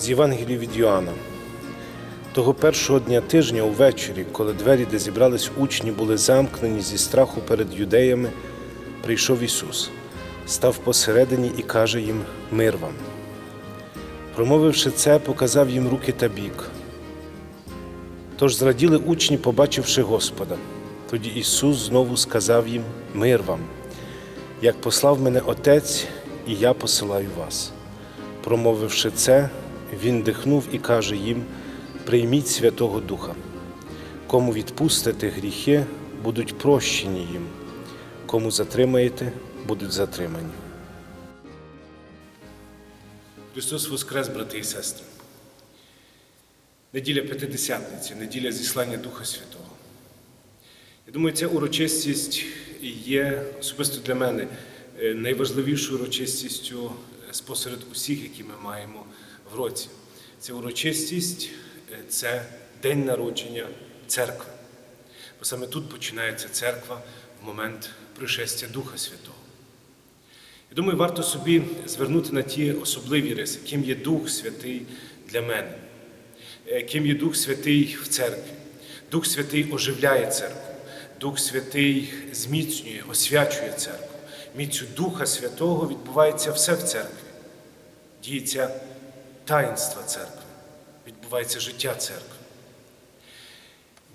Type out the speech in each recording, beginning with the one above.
З Євангелії від Йоанна. Того першого дня тижня увечері, коли двері, де зібрались учні, були замкнені зі страху перед юдеями, прийшов Ісус, став посередині і каже їм Мир вам. Промовивши це, показав їм руки та бік. Тож зраділи учні, побачивши Господа. Тоді Ісус знову сказав їм Мир вам, як послав мене Отець, і я посилаю вас. Промовивши це, Він дихнув і каже їм: Прийміть Святого Духа. Кому відпустите гріхи, будуть прощені їм, кому затримаєте, будуть затримані. Христос Воскрес, брати і сестри. Неділя П'ятидесятниці, неділя зіслання Духа Святого. Я думаю, ця урочистість є особисто для мене е, найважливішою урочистістю е, спосеред усіх, які ми маємо в році. Ця урочистість е, це день народження церкви. Бо саме тут починається церква в момент пришестя Духа Святого. Я думаю, варто собі звернути на ті особливі риси, ким є Дух Святий для мене, Е, ким є Дух Святий в церкві. Дух Святий оживляє церкву, Дух Святий зміцнює, освячує церкву. Міцю Духа Святого відбувається все в церкві. Діється таїнства церкви, відбувається життя церкви.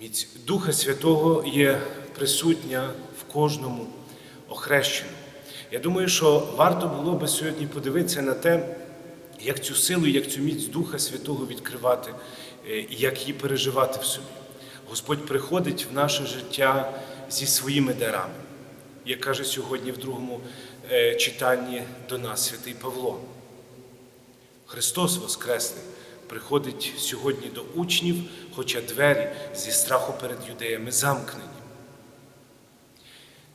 Міць Духа Святого є присутня в кожному охрещеному. Я думаю, що варто було би сьогодні подивитися на те, як цю силу, як цю міць Духа Святого відкривати е, і як її переживати в собі. Господь приходить в наше життя зі своїми дарами, як каже сьогодні в другому е, читанні до нас святий Павло. Христос Воскресний приходить сьогодні до учнів, хоча двері зі страху перед юдеями замкнені.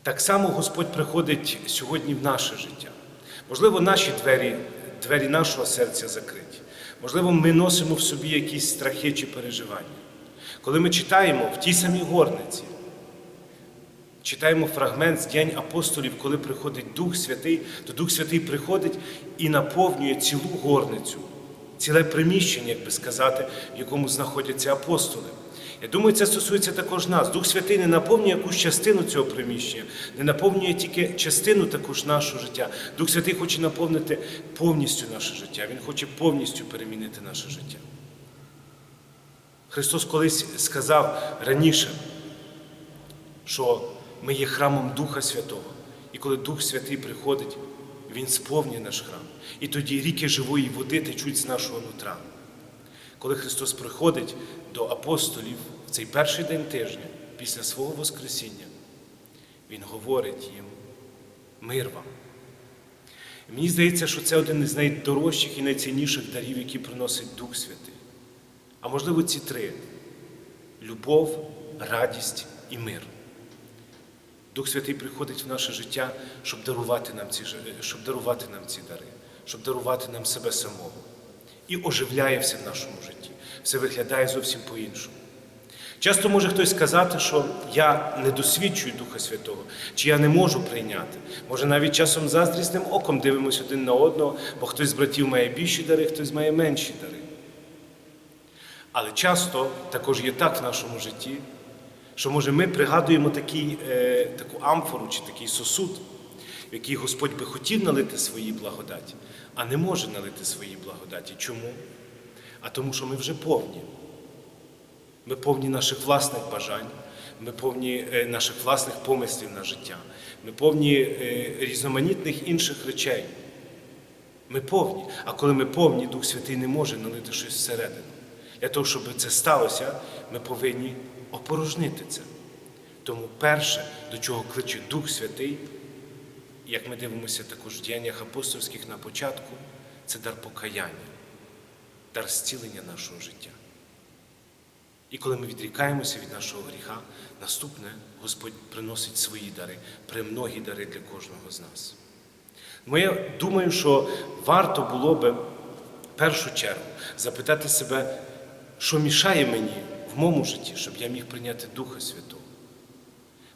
Так само Господь приходить сьогодні в наше життя. Можливо, наші двері, двері нашого серця закриті. Можливо, ми носимо в собі якісь страхи чи переживання. Коли ми читаємо в тій самій горниці, читаємо фрагмент з день апостолів, коли приходить Дух Святий, то Дух Святий приходить і наповнює цілу горницю, ціле приміщення, як би сказати, в якому знаходяться апостоли. Я думаю, це стосується також нас. Дух Святий не наповнює якусь частину цього приміщення, не наповнює тільки частину також нашого життя. Дух Святий хоче наповнити повністю наше життя. Він хоче повністю перемінити наше життя. Христос колись сказав раніше, що ми є храмом Духа Святого. І коли Дух Святий приходить, Він сповнює наш храм. І тоді ріки живої води течуть з нашого нутра. Коли Христос приходить до апостолів в цей перший день тижня після свого Воскресіння, Він говорить їм мир вам. Мені здається, що це один із найдорожчих і найцінніших дарів, які приносить Дух Святий. А можливо, ці три любов, радість і мир. Дух Святий приходить в наше життя, щоб дарувати нам ці, щоб дарувати нам ці дари, щоб дарувати нам себе самого. І оживляє все в нашому житті. Все виглядає зовсім по-іншому. Часто може хтось сказати, що я не досвідчую Духа Святого, чи я не можу прийняти. Може, навіть часом заздрісним оком дивимося один на одного, бо хтось з братів має більші дари, хтось має менші дари. Але часто також є так в нашому житті, що може ми пригадуємо такий, е, таку амфору чи такий сосуд, в який Господь би хотів налити свої благодаті, а не може налити свої благодаті. Чому? А тому, що ми вже повні. Ми повні наших власних бажань, ми повні е, наших власних помислів на життя, ми повні е, різноманітних інших речей. Ми повні. А коли ми повні, Дух Святий не може налити щось всередину. Для того, щоб це сталося, ми повинні опорожнити це. Тому перше, до чого кличе Дух Святий, як ми дивимося також в діяннях апостольських на початку, це дар покаяння, дар зцілення нашого життя. І коли ми відрікаємося від нашого гріха, наступне Господь приносить свої дари, премногі дари для кожного з нас. Тому я думаю, що варто було би в першу чергу запитати себе, що мішає мені в моєму житті, щоб я міг прийняти Духа Святого.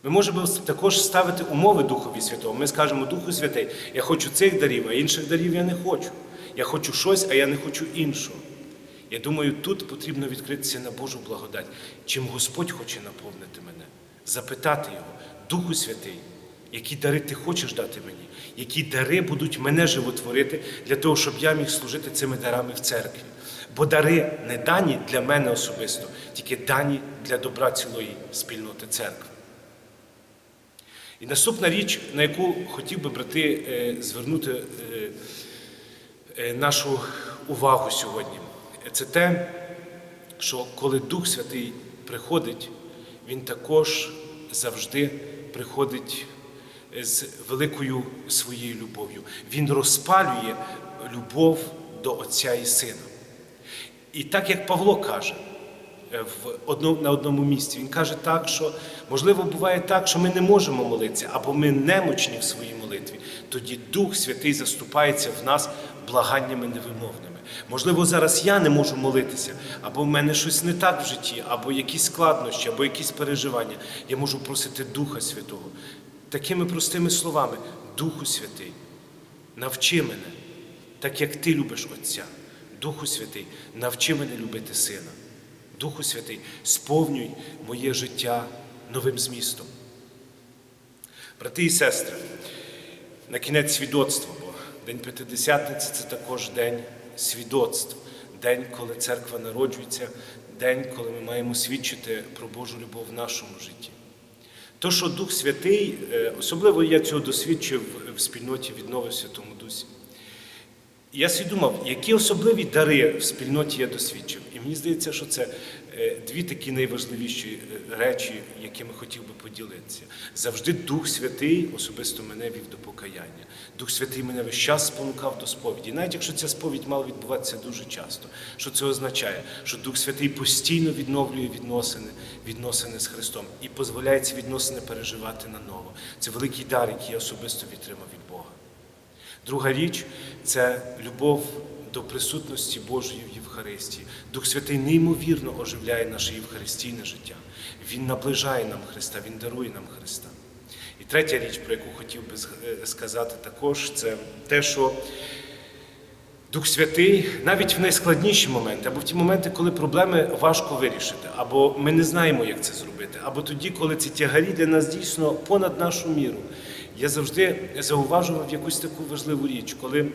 Ми можемо також ставити умови Духові Святого. Ми скажемо, Духу Святий, я хочу цих дарів, а інших дарів я не хочу. Я хочу щось, а я не хочу іншого. Я думаю, тут потрібно відкритися на Божу благодать, чим Господь хоче наповнити мене, запитати Його, Духу Святий, які дари ти хочеш дати мені, які дари будуть мене животворити для того, щоб я міг служити цими дарами в церкві. Бо дари не дані для мене особисто, тільки дані для добра цілої спільноти церкви. І наступна річ, на яку хотів би брати е, звернути е, е, нашу увагу сьогодні, це те, що коли Дух Святий приходить, Він також завжди приходить з великою своєю любов'ю. Він розпалює любов до Отця і Сина. І так як Павло каже е, в одно, на одному місці, він каже так, що можливо буває так, що ми не можемо молитися, або ми немочні в своїй молитві. Тоді Дух Святий заступається в нас благаннями невимовними. Можливо, зараз я не можу молитися, або в мене щось не так в житті, або якісь складнощі, або якісь переживання. Я можу просити Духа Святого. Такими простими словами, Духу Святий, навчи мене, так як ти любиш Отця. Духу Святий, навчи мене любити Сина. Духу Святий, сповнюй моє життя новим змістом. Брати і сестри, на кінець свідоцтва, бо День П'ятидесятниці це також день свідоцтв, день, коли церква народжується, день, коли ми маємо свідчити про Божу любов в нашому житті. То, що Дух Святий, е, особливо я цього досвідчив в спільноті віднови в Святому Дусі. Я собі думав, які особливі дари в спільноті я досвідчив. І мені здається, що це дві такі найважливіші е, речі, якими хотів би поділитися. Завжди Дух Святий особисто мене вів до покаяння. Дух Святий мене весь час спонукав до сповіді. Навіть якщо ця сповідь мала відбуватися дуже часто. Що це означає? Що Дух Святий постійно відновлює відносини, відносини з Христом і дозволяє ці відносини переживати наново. Це великий дар, який я особисто відтримав від Бога. Друга річ це любов до присутності Божої в Євхаристії. Дух Святий неймовірно оживляє наше євхаристійне життя. Він наближає нам Христа, Він дарує нам Христа. І третя річ, про яку хотів би сказати також, це те, що Дух Святий навіть в найскладніші моменти, або в ті моменти, коли проблеми важко вирішити, або ми не знаємо, як це зробити, або тоді, коли ці тягарі для нас дійсно понад нашу міру. Я завжди зауважував якусь таку важливу річ, коли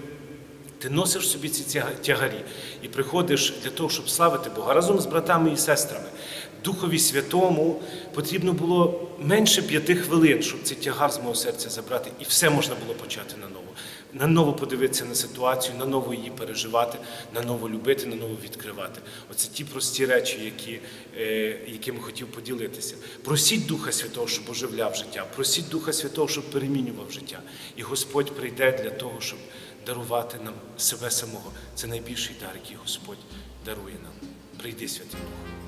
ти носиш собі ці тягарі і приходиш для того, щоб славити Бога разом з братами і сестрами. Духові Святому потрібно було менше п'яти хвилин, щоб цей тягар з мого серця забрати, і все можна було почати наново. Наново подивитися на ситуацію, наново її переживати, наново любити, наново відкривати. Оце ті прості речі, які, е, якими хотів поділитися. Просіть Духа Святого, щоб оживляв життя. Просіть Духа Святого, щоб перемінював життя. І Господь прийде для того, щоб дарувати нам себе самого. Це найбільший дар, який Господь дарує нам. Прийди, Святий Дух.